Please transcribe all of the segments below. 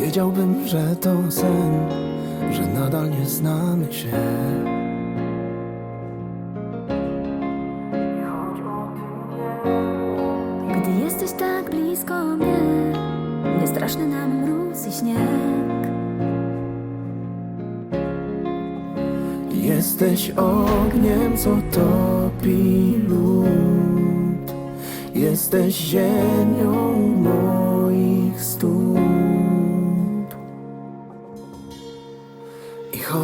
Powiedziałbym, że to sen, że nadal nie znamy się. Gdy jesteś tak blisko mnie, nie straszny nam mróz i śnieg. Jesteś ogniem, co topi lód. Jesteś ziemią moich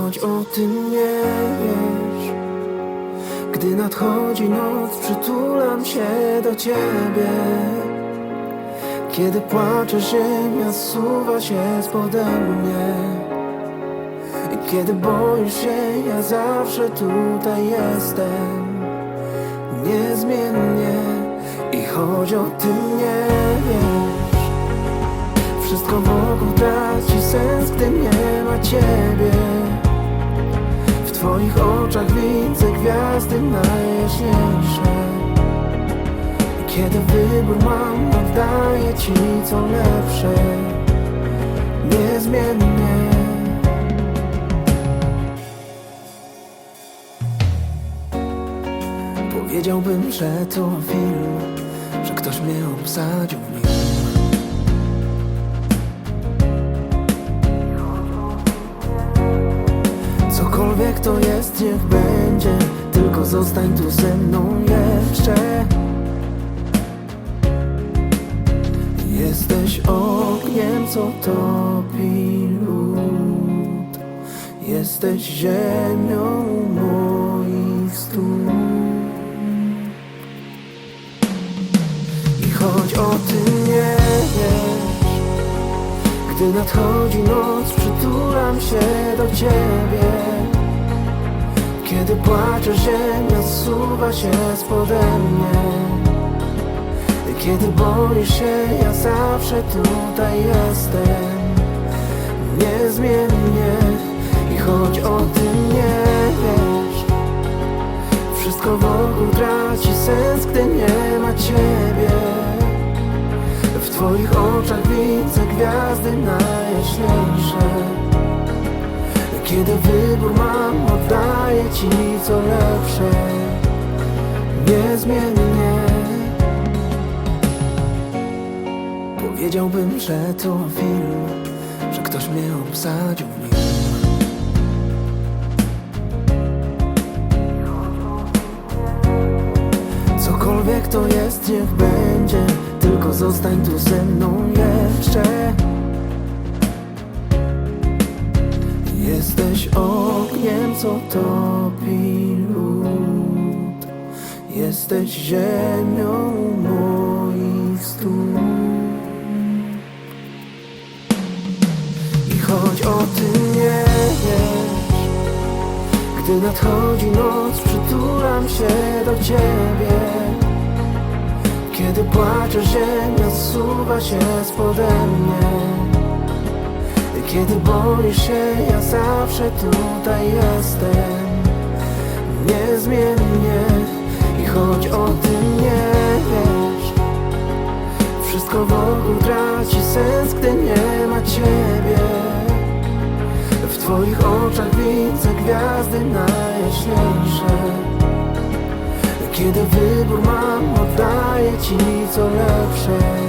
choć o tym nie wiesz, gdy nadchodzi noc, przytulam się do ciebie. Kiedy płacze ziemia, zsuwa się spode mnie. I kiedy boisz się, ja zawsze tutaj jestem Niezmiennie I choć o tym nie wiesz Wszystko wokół traci sens, gdy nie ma ciebie twoich oczach widzę gwiazdy najjaśniejsze. Kiedy wybór mam, oddaję ci co lepsze. Niezmiennie. Powiedziałbym, że to film, że ktoś mnie obsadził nim. Cokolwiek to jest, niech będzie, tylko zostań tu ze mną jeszcze. Jesteś ogniem, co topi lód. Jesteś ziemią moich stóp. I choć o tym nie wiesz Gdy nadchodzi noc przytulam się do ciebie Kiedy płacze ziemia zsuwa się spode mnie. Kiedy boisz się ja zawsze tutaj jestem. Niezmiennie I choć o tym nie wiesz wszystko wokół traci sens, gdy nie ma ciebie. W twoich oczach widzę gwiazdy najjaśniejsze. Kiedy wybór mam, ci co lepsze Niezmiennie Powiedziałbym, że to film Że ktoś mnie obsadził nim. Cokolwiek to jest, niech będzie Tylko zostań tu ze mną jeszcze co topi lód Jesteś ziemią moich stóp. I choć o tym nie wiesz gdy nadchodzi noc, przytulam się do ciebie. Kiedy płacze ziemia, zsuwa się spode mnie Kiedy boisz się, ja zawsze tutaj jestem. Niezmiennie I choć o tym nie wiesz Wszystko wokół traci sens, gdy nie ma ciebie. W twoich oczach widzę gwiazdy najjaśniejsze. Kiedy wybór mam, oddaję ci co lepsze